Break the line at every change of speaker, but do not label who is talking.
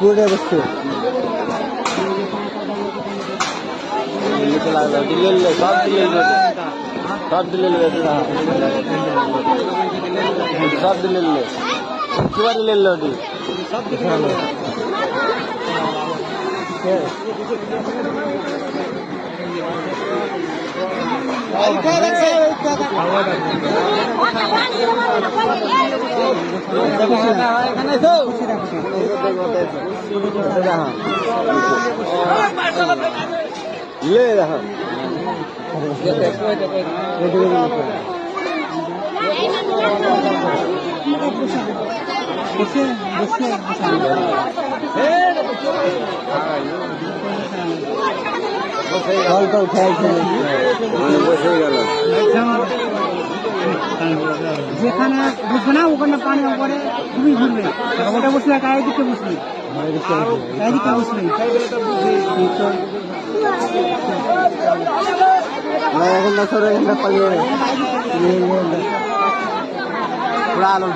पूरे बच्चे
ले ले सब ले ले सब ले ले सब ले ले सब ले ले
डी सब ले ले উঠে আসছে
বসে গেল
যেখানে বুঝবে না ওখানে পানি পরে তুমি ঘুরবে। ওটা দিকে বসবি গায়ে দিকে বসবি এখন বছর এখানটা পালিয়ে পুরা আলো